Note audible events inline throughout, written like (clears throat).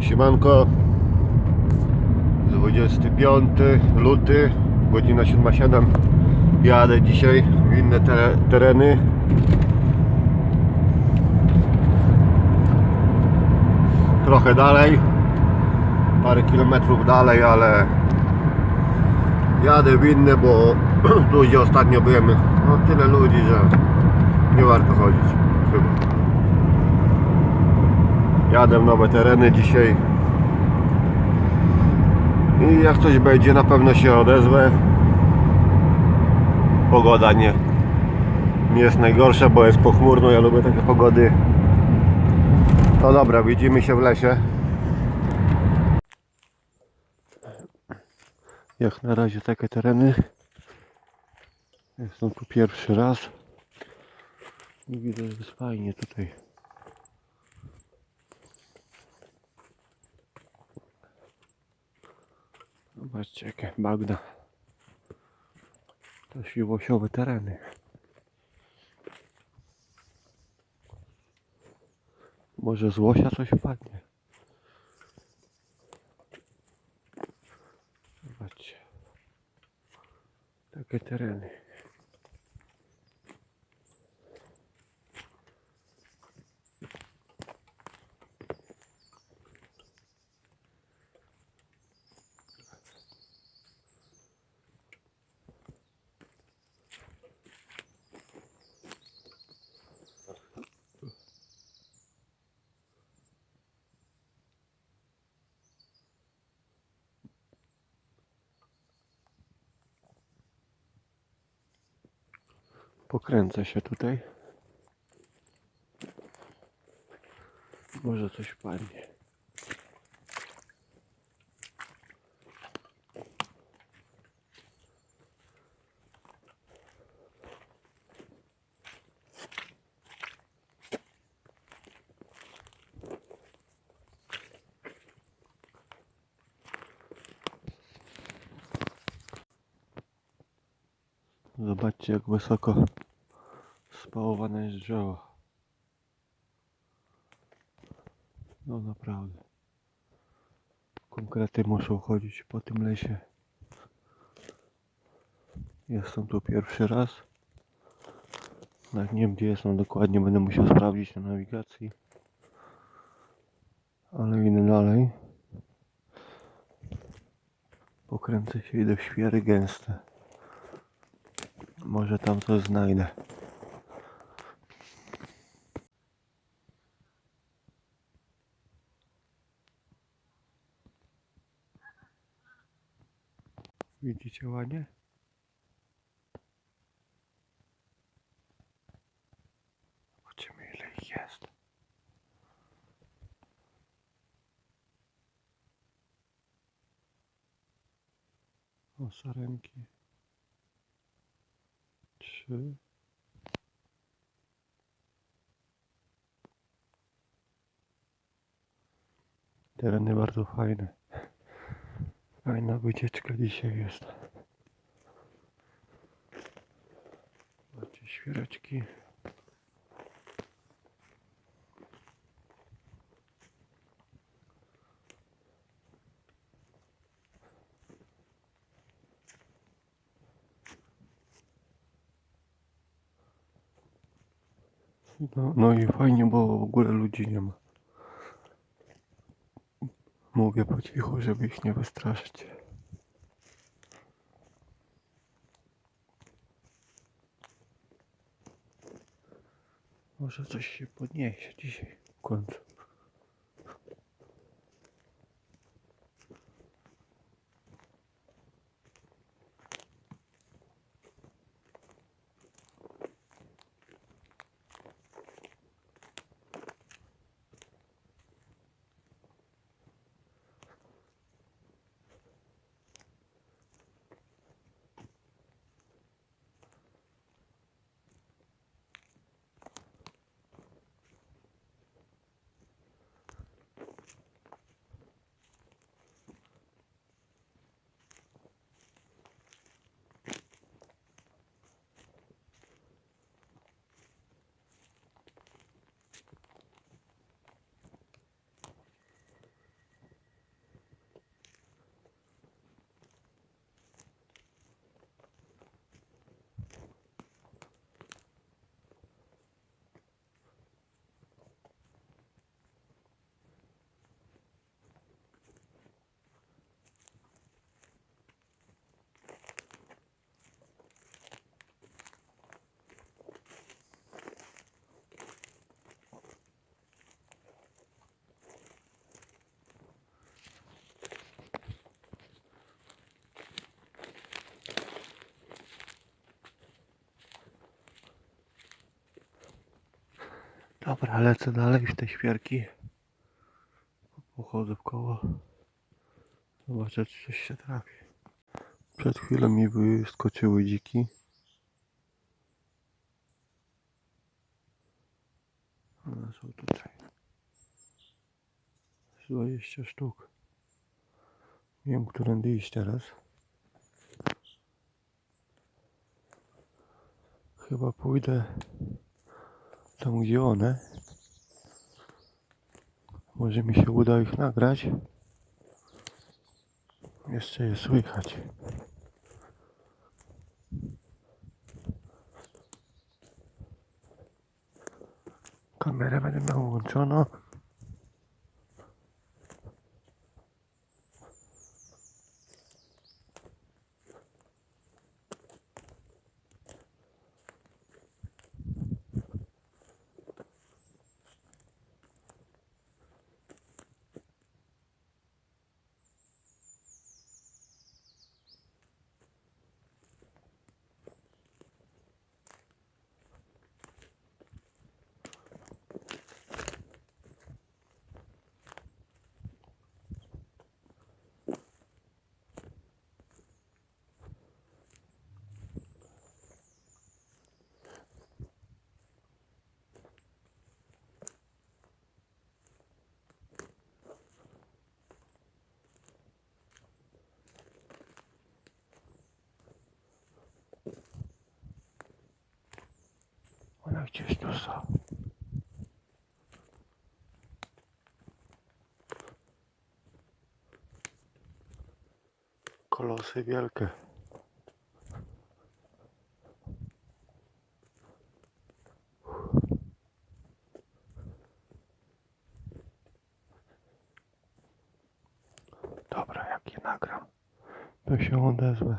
Siemanko. 25 luty Godzina 7.07 Jadę dzisiaj w inne tere- tereny. Trochę dalej Parę kilometrów dalej, ale Jadę w inne, bo (clears throat) tu gdzie ostatnio byłem No tyle ludzi, że Nie warto chodzić Chyba Jadę nowe tereny dzisiaj. I jak coś będzie na pewno się odezwę. Pogoda nie, nie jest najgorsza, bo jest pochmurno, ja lubię takie pogody. No dobra, widzimy się w lesie. Jak na razie takie tereny. Jestem tu pierwszy raz. I widzę, że jest fajnie tutaj Zobaczcie jakie bagna. To siłosiowe tereny. Może z łosia coś wpadnie. Zobaczcie. Takie tereny. Pokręcę się tutaj. Może coś padnie. Zobaczcie jak wysoko spałowane jest drzewo. No naprawdę. Konkrety muszą chodzić po tym lesie. Jestem tu pierwszy raz. Nawet nie wiem gdzie jestem dokładnie, będę musiał sprawdzić na nawigacji. Ale idę dalej. Pokręcę się, idę w świery gęste. Może tam coś znajdę. Widzicie ładnie? Zobaczymy ile ich jest. O, sarenki. Trzy. Tereny bardzo fajne. Fajna wycieczka dzisiaj jest. Macie świereczki. No, no i fajnie, bo w ogóle ludzi nie ma. Mówię po cichu, żeby ich nie wystraszyć. Może coś się podniesie dzisiaj w końcu. Dobra, lecę dalej w te świerki. Pochodzę w koło. Zobaczę, czy coś się trafi. Przed chwilą mi wyskoczyły dziki. One są tutaj. Z 20 sztuk. Nie wiem, którędy iść teraz. Chyba pójdę tam, gdzie one. Może mi się uda ich nagrać. Jeszcze je słychać. Kamerę będę miał włączoną. One gdzieś tu są. Kolosy wielkie. Dobra, jak je nagram, to się odezwę.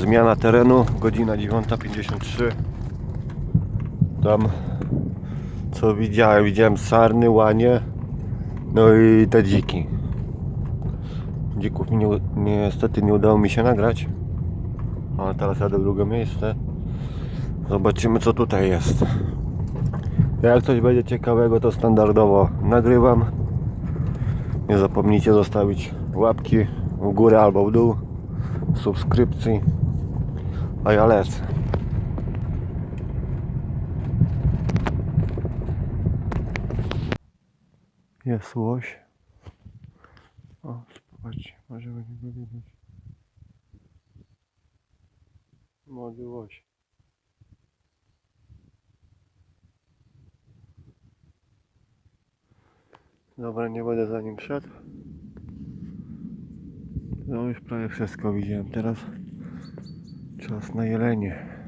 Zmiana terenu, godzina 9.53. Tam co widziałem, widziałem sarny, łanie, no i te dziki. Dzików nie, niestety nie udało mi się nagrać. Ale teraz jadę drugie miejsce. Zobaczymy co tutaj jest. Jak coś będzie ciekawego to standardowo nagrywam. Nie zapomnijcie zostawić łapki w górę albo w dół subskrypcji. A ja lecę. Jest łoś. O, zobaczcie, może będzie go widać. Młody łoś. Dobra, nie będę za nim szedł. No już prawie wszystko widziałem. Teraz czas na jelenie.